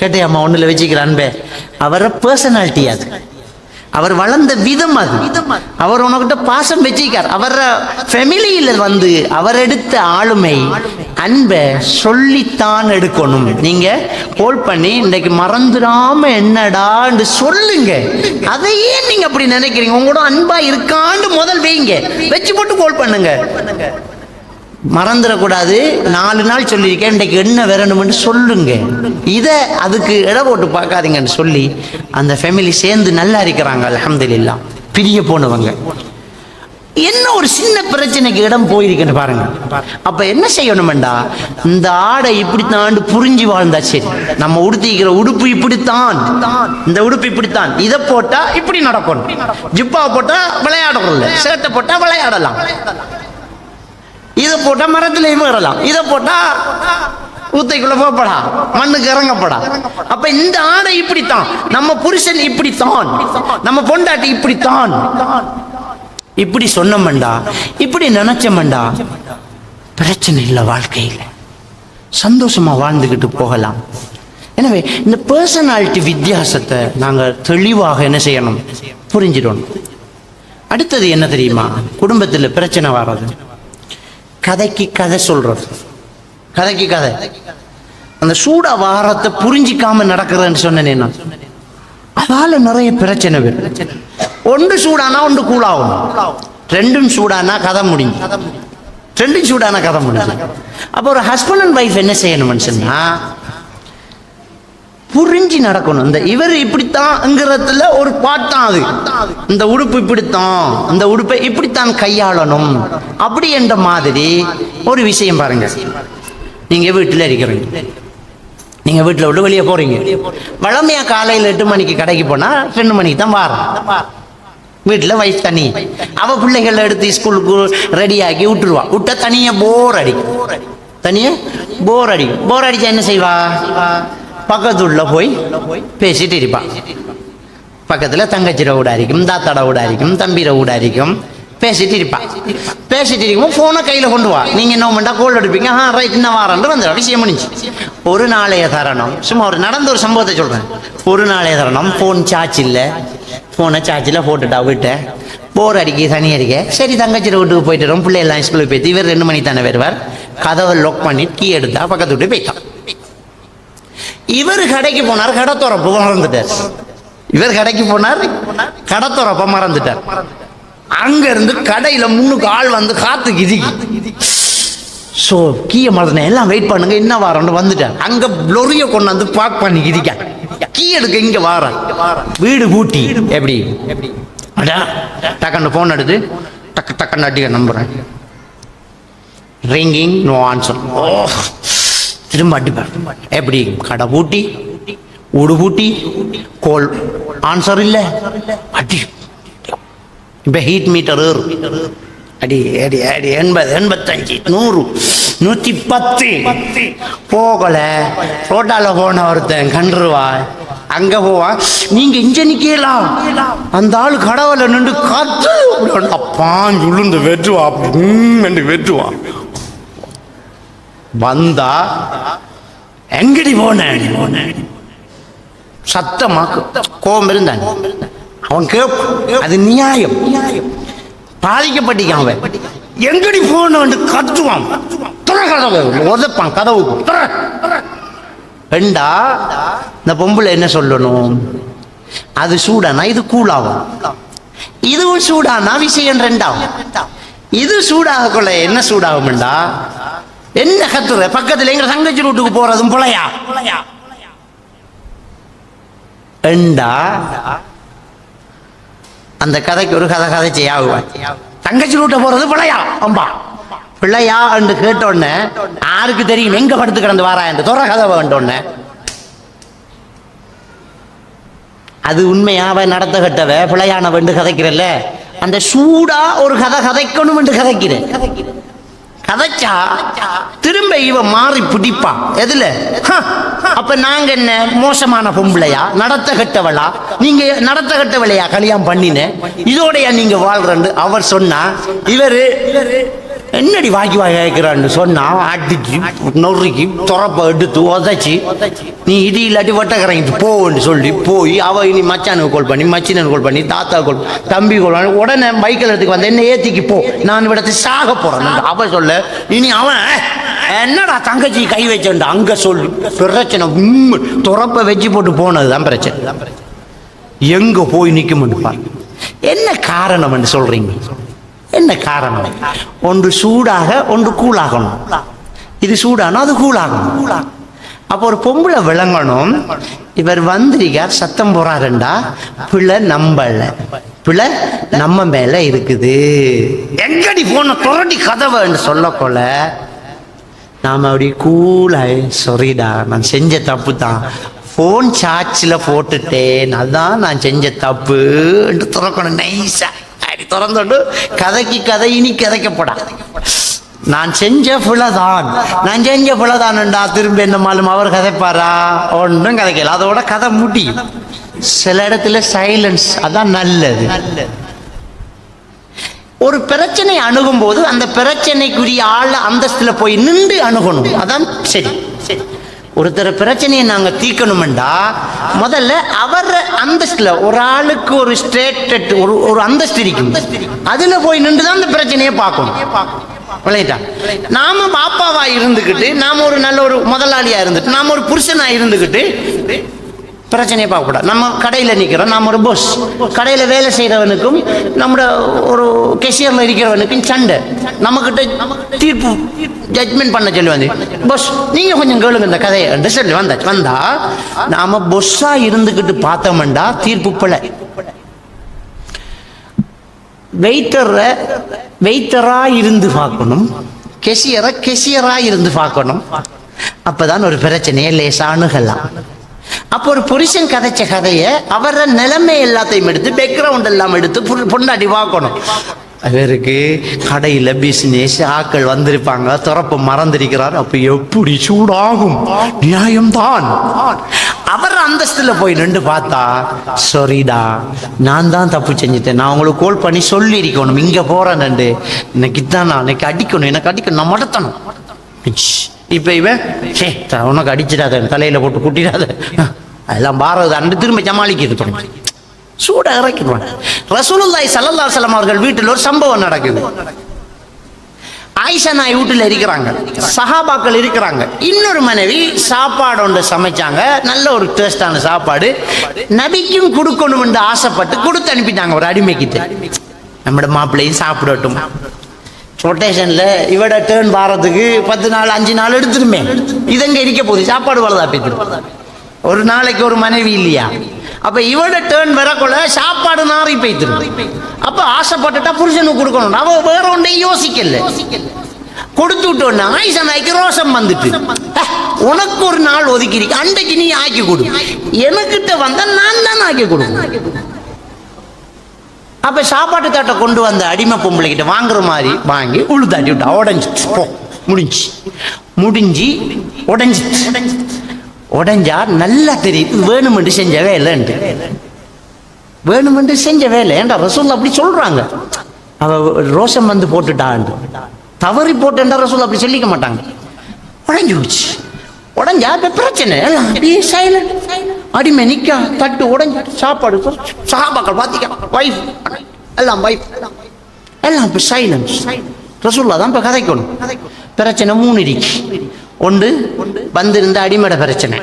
கேட்டையம்மா ஒண்ணுல வச்சுக்கிற அன்பே. அவர பர்சனாலிட்டி அது. அவர் வளர்ந்த விதம் அது. அவர் உனக்கிட்ட பாசம் வச்சிருக்கார் அவர் ஃபெமிலியில் வந்து அவர் எடுத்த ஆளுமை அன்பை சொல்லித்தான் எடுக்கணும். நீங்க கோல் பண்ணி இன்னைக்கு மறந்துடாம என்னடான்னு சொல்லுங்க. அதையே நீங்க அப்படி நினைக்கிறீங்க. உங்களோட அன்பா இருக்கான்னு முதல் வைங்க. வச்சு போட்டு கோல் பண்ணுங்க. மறந்துடக்கூடாது. நாலு நாள் சொல்லியிருக்கேன். இன்றைக்கு என்ன வரணும்னு சொல்லுங்க. இதை அதுக்கு இட போட்டு பார்க்காதீங்கன்னு சொல்லி அந்த ஃபேமிலி சேர்ந்து நல்லா இருக்கிறாங்க அல்ஹம்துலில்லா. பிரிய போனவங்க. என்ன ஒரு சின்ன பிரச்சனைக்கு இடம் போயிருக்குன்னு பாருங்க. அப்ப என்ன செய்யணுமெண்டா? இந்த ஆடை இப்படித்தான் புரிஞ்சு வாழ்ந்தா சரி நம்ம உடுத்திக்கிற உடுப்பு இப்படித்தான். இந்த உடுப்பு இப்படித்தான். இதை போட்டா இப்படி நடக்கணும். ஜிப்பா போட்டா விளையாடணும் சேட்டை போட்டா விளையாடலாம். இதை போட்டா மரத்திலையும் ஏறலாம் இதை போட்டா ஊத்தைக்குள்ள போப்படா மண்ணுக்கு இறங்கப்படா. அப்ப இந்த ஆடை இப்படித்தான். நம்ம புருஷன் இப்படித்தான். நம்ம பொண்டாட்டி இப்படித்தான். இப்படி சொன்னமண்டா இப்படி நினைச்சமண்டா பிரச்சனை இல்லை வாழ்க்கையில் சந்தோஷமா வாழ்ந்துக்கிட்டு போகலாம். எனவே இந்த பர்சனாலிட்டி வித்தியாசத்தை நாங்கள் தெளிவாக என்ன செய்யணும்? புரிஞ்சிடணும். அடுத்தது என்ன தெரியுமா? குடும்பத்தில் பிரச்சனை வர்றது கதைக்கு கதை சொல்றது. கதைக்கு கதை. அந்த சூட வாரத்தை புரிஞ்சிக்காம நடக்கிறேன்னு சொன்னேன் நான். அதால நிறைய பிரச்சனை வரும். ஒன்று சூடானா ஒன்று கூலாகும் ரெண்டும் சூடானா கதை முடியும் ரெண்டும் சூடான கதை முடிஞ்சு. அப்போ ஒரு ஹஸ்பண்ட் அண்ட் ஒய்ஃப் என்ன செய்யணும்னு சொன்னா புரிஞ்சு நடக்கணும். இந்த இவர் இப்படித்தான்ங்கிறதுல ஒரு பாட்டான் அது. இந்த உடுப்பு இப்படித்தான் இந்த உடுப்பை இப்படித்தான் கையாளணும். அப்படி என்ற மாதிரி ஒரு விஷயம் பாருங்க. நீங்க வீட்டில் இருக்கிறீங்க. நீங்க வீட்டில் விட்டு வெளியே போறீங்க. வளமையா காலையில் எட்டு மணிக்கு கடைக்கு போனா ரெண்டு மணிக்கு தான் வாரம் வீட்டில் வயசு தனி. அவ பிள்ளைகளை எடுத்து ஸ்கூலுக்கு ரெடியாக்கி விட்டுருவா. விட்டா தனியா போர் அடிக்கும். தனியா போர் அடிக்கும். போர் அடிச்சா என்ன செய்வா? பக்கத்துள்ள போய் பேசிட்டு இருப்பான் பக்கத்துல தங்கச்சிர வீடா இருக்கும் தாத்தாட வீடா இருக்கும் தம்பிர வீடா இருக்கும் பேசிட்டு இருப்பான் பேசிட்டு இருக்கும் போனை கையில கொண்டு வா. நீங்க என்ன பண்ணா கோல் எடுப்பீங்க. ஆ ரைட் இன்னும் வாரன்று வந்துடும் விஷயம் முடிஞ்சு. ஒரு நாளைய தரணும். சும்மா ஒரு நடந்த ஒரு சம்பவத்தை சொல்றேன். ஒரு நாளைய தரணும். போன் சார்ஜ் இல்லை. போனை சார்ஜில் போட்டுட்டா விட்டேன். போர் அடிக்க தனி அடிக்க சரி தங்கச்சிர வீட்டுக்கு போயிட்டு வரும். பிள்ளை எல்லாம் ஸ்கூலுக்கு போயிட்டு இவர் ரெண்டு மணி தானே வருவார். கதவை லாக் பண்ணி கீ எடுத்தா பக்கத்து விட்டு போயிட்டான். இவர் கடைக்கு போனார் கடை மறந்துட்டார். இவர் கடைக்கு போனார் கடை மறந்துட்டார். அங்க இருந்து கடையில முன்னுக்கு ஆள் வந்து காத்து கிதி ஸோ கீழே மறந்துட்டேன் எல்லாம் வெயிட் பண்ணுங்க என்ன வாரம்னு வந்துட்டார். அங்க லொரிய கொண்டு வந்து பார்க் பண்ணி கிதிக்க கீ எடுக்க இங்க வார. வீடு பூட்டி எப்படி? அடா டக்குன்னு போன் எடுத்து டக்கு டக்குன்னு அடிக்க நம்புறேன். ரிங்கிங் நோ ஆன்சர் ஓ. திரும்ப அடிப்பார் எப்படி? கடை பூட்டி ஊடு பூட்டி கோல் ஆன்சர் இல்லை. அடி. இப்போ ஹீட் மீட்டர் அடி அடி அடி எண்பது எண்பத்தஞ்சு நூறு நூற்றி பத்து போகல. ரோட்டாவில் போன ஒருத்தன் கண்டுருவா அங்க போவான் நீங்க இங்க நிக்கலாம். அந்த ஆள் கடவுளை நின்று கத்து. அப்பான் சொல்லுந்து வெட்டுவா. என்று வெட்டுவா. வந்தா எங்கடி போன? சத்தமா கோபம் இருந்தான் அவன் கேப்பு அது நியாயம். பாதிக்கப்பட்டிக்கான் அவன் எங்கடி போனவன் கத்துவான். துற கதவு உதப்பான் கதவுக்கு. துற. ரெண்டா இந்த பொம்பளை என்ன சொல்லணும்? அது சூடானா இது கூலாகும் இதுவும் சூடானா விஷயம் ரெண்டாகும் இது சூடாக கொள்ள என்ன சூடாகும்டா? என்ன கத்துற பக்கத்துல எங்க தங்கச்சி வீட்டுக்கு போறதும் புலையா? ரெண்டா அந்த கதைக்கு ஒரு கதை கதை யாவுவான் தங்கச்சி வீட்டை போறது பிள்ளையா அம்பா. பிள்ளையா என்று கேட்டோடனே யாருக்கு தெரியும் எங்க படுத்து கிடந்து வாரா? என்று துற கதை வேண்டோடனே அது உண்மையாவ நடத்த கட்டவ? பிள்ளையான வெண்டு கதைக்கிறல்ல. அந்த சூடா ஒரு கதை கதைக்கணும் என்று கதைக்கிறேன். கதைச்சா திரும்ப இவ மாறி பிடிப்பான் எதுல? ஹ, அப்ப நாங்க என்ன? மோசமான பொம்பளையா? நடத்த கட்டவளா? நீங்க நடத்த கட்டவளையா கல்யாணம் பண்ணின? இதோடயா நீங்க வாழ்றன்னு அவர் சொன்னா. இவரு என்னடி வாக்கி வாக்கி கேட்கிறான்னு சொன்னா அடிச்சு நொறுக்கி துறப்ப எடுத்து உதச்சி நீ இடி இல்லாட்டி வட்டக்கரைக்கு போன்னு சொல்லி போய் அவ இனி மச்சானுக்கு கால் பண்ணி மச்சினனுக்கு கால் பண்ணி தாத்தா கால் தம்பி கால் பண்ணி உடனே பைக்கில் எடுத்துக்கு வந்து என்ன ஏத்திக்கு போ நான் விடத்து சாக போறேன் அவ சொல்ல இனி அவன் என்னடா தங்கச்சி கை வச்சேன்டா அங்க சொல்லி பிரச்சனை உம், துறப்ப வச்சு போட்டு போனதுதான் பிரச்சனை. எங்க போய் நிக்கும்னு பாரு. என்ன காரணம் சொல்றீங்க? என்ன காரணம்? ஒன்று சூடாக ஒன்று கூழாகணும். இது சூடானா அது கூலாகணும் அப்போ ஒரு பொம்பளை விளங்கணும். இவர் வந்திருக்கார் சத்தம் போறாருண்டா. பிள்ளை நம்பல. பிள்ளை நம்ம மேல இருக்குது. எங்கடி போன துரடி கதவைன்னு சொல்லக்கொள்ள நாம அப்படி கூலாய் சொரிடா நான் செஞ்ச தப்பு தான் ஃபோன் சார்ஜில் போட்டுட்டேன். அதான் நான் செஞ்ச தப்பு திறக்கணும். நைஸா திறந்துண்டு. கதைக்கு கதை இனி கதைக்கப்படா நான் செஞ்ச பிழைதான் நான் செஞ்ச பிழைதான்டா திரும்ப என்ன மாலும் அவர் கதைப்பாரா? ஒன்றும் கதைக்கல. அதோட கதை முடியும். சில இடத்துல சைலன்ஸ் அதான் நல்லது. ஒரு பிரச்சனை அணுகும் போது அந்த பிரச்சனைக்குரிய ஆள் அந்தஸ்துல போய் நின்று அணுகணும். அதான் சரி சரி. ஒருத்தர் பிரச்சனையை நாங்கள் தீர்க்கணுமெண்டா முதல்ல அவர் அந்தஸ்தில் ஒரு ஆளுக்கு ஒரு ஸ்டேட்டட் ஒரு ஒரு அந்தஸ்து இருக்கும். அதில் போய் நின்று தான் அந்த பிரச்சனையை பார்க்கணும். விளையாட்டா நாம பாப்பாவா இருந்துக்கிட்டு நாம ஒரு நல்ல ஒரு முதலாளியா இருந்துட்டு நாம ஒரு புருஷனா இருந்துக்கிட்டு பிரச்சனையை பார்க்கக்கூடாது நம்ம கடையில் நிற்கிறோம் நம்ம ஒரு பொஸ் கடையில் வேலை செய்கிறவனுக்கும் நம்மளோட ஒரு கெஷியரில் இருக்கிறவனுக்கும் சண்டை. நம்மக்கிட்ட தீர்ப்பு ஜட்மெண்ட் பண்ண சொல்லி வந்து பொஸ் நீங்கள் கொஞ்சம் கேளுங்க இந்த கதையை. என்று சொல்லி வந்தாச்சு வந்தா நாம பொஸ்ஸாக இருந்துக்கிட்டு பார்த்தோம்டா தீர்ப்பு பிழை வெயிட்டரை வெயிட்டராக இருந்து பார்க்கணும். கெசியரை கெசியராக இருந்து பார்க்கணும். அப்பதான் ஒரு பிரச்சனையை லேசானுகலாம். அப்போ ஒரு புருஷன் கதைச்ச கதையை அவர நிலைமை எல்லாத்தையும் எடுத்து பேக்ரவுண்ட் எல்லாம் எடுத்து பொ- பொண்டாட்டி பார்க்கணும். அவருக்கு கடையில் பிஸ்னஸ் ஆக்கள் வந்திருப்பாங்க திறப்பு மறந்திருக்கிறார். அப்போ எப்படி சூடாகும்? நியாயம்தான். அவர் அந்தஸ்தில் போய் நின்று பார்த்தா சரிடா நான் தான் தப்பு செஞ்சுட்டேன். நான் உங்களுக்கு கோல் பண்ணி சொல்லி இருக்கணும் போகிறேன் நண்டு. இன்னைக்கு தான் நான் இன்னைக்கு அடிக்கணும் எனக்கு அடிக்கணும். நான் மடத்தணும். இப்போ இவன் சே உனக்கு அடிச்சிடாத தலையில் போட்டு குட்டிடாத. அதெல்லாம் பாரத அண்டு திரும்ப சமாளிக்கிறது. தொடங்கி சூட இறக்கிடுவான் ரசூலுல்லாய் சல்லல்லா சலம் அவர்கள் வீட்டில் ஒரு சம்பவம் நடக்குது. ஆயிஷா நாய் வீட்டில் இருக்கிறாங்க. சஹாபாக்கள் இருக்கிறாங்க. இன்னொரு மனைவி சாப்பாடு ஒன்று சமைச்சாங்க. நல்ல ஒரு டேஸ்டான சாப்பாடு. நபிக்கும் கொடுக்கணும் என்று ஆசைப்பட்டு கொடுத்து அனுப்பிட்டாங்க ஒரு அடிமைக்கிட்ட. நம்மட மாப்பிள்ளையும் சாப்பிடட்டும். ரொட்டேஷன்ல இவட டேர்ன் வாரத்துக்கு பத்து நாள் அஞ்சு நாள் எடுத்துருமே. இதங்க இருக்க போகுது? சாப்பாடு வரதா பேத்து? ஒரு நாளைக்கு ஒரு மனைவி இல்லையா? அப்ப இவட டேர்ன் வரக்குள்ள சாப்பாடு நாரி போய்த்திரும் அப்ப ஆசைப்பட்டுட்டா புருஷனுக்கு கொடுக்கணும். அவ வேற ஒன்றையும் யோசிக்கல. கொடுத்து விட்டோன்னா ஆயிச நாய்க்கு ரோசம் வந்துட்டு. உனக்கு ஒரு நாள் ஒதுக்கி அன்றைக்கு நீ ஆக்கி கொடு. எனக்கிட்ட வந்தா நான் தான் ஆக்கி கொடுக்கணும் அப்ப சாப்பாட்டு தட்டை கொண்டு வந்த அடிமை பொம்பளை கிட்ட வாங்குற மாதிரி வாங்கி உழுதாட்டி விட்டா. உடஞ்சிட்டு முடிஞ்சு முடிஞ்சு. முடிஞ்சு உடஞ்சிச்சு. உடஞ்சா நல்லா தெரியுது வேணுமென்று செஞ்ச வேலைன்ட்டு. வேணுமென்று செஞ்ச வேலை. ஏண்டா ரசூல் அப்படி சொல்றாங்க? அவ ரோஷம் வந்து போட்டுட்டான் தவறி போட்டேன்டா ரசூல் அப்படி சொல்லிக்க மாட்டாங்க. உடஞ்சு போச்சு. உடஞ்சா இப்ப பிரச்சனை. எல்லாம் அப்படியே சைலண்ட் அடிமை நிக்க தட்டு உடஞ்சு சாப்பாடு சாபாக்கள் பாத்திக்க வைஃப் எல்லாம் வைஃப் எல்லாம் இப்ப சைலன்ஸ் ரசூல்லா தான் இப்ப கதைக்கணும். பிரச்சனை மூணு இருக்கு. ஒன்று வந்திருந்த அடிமட பிரச்சனை.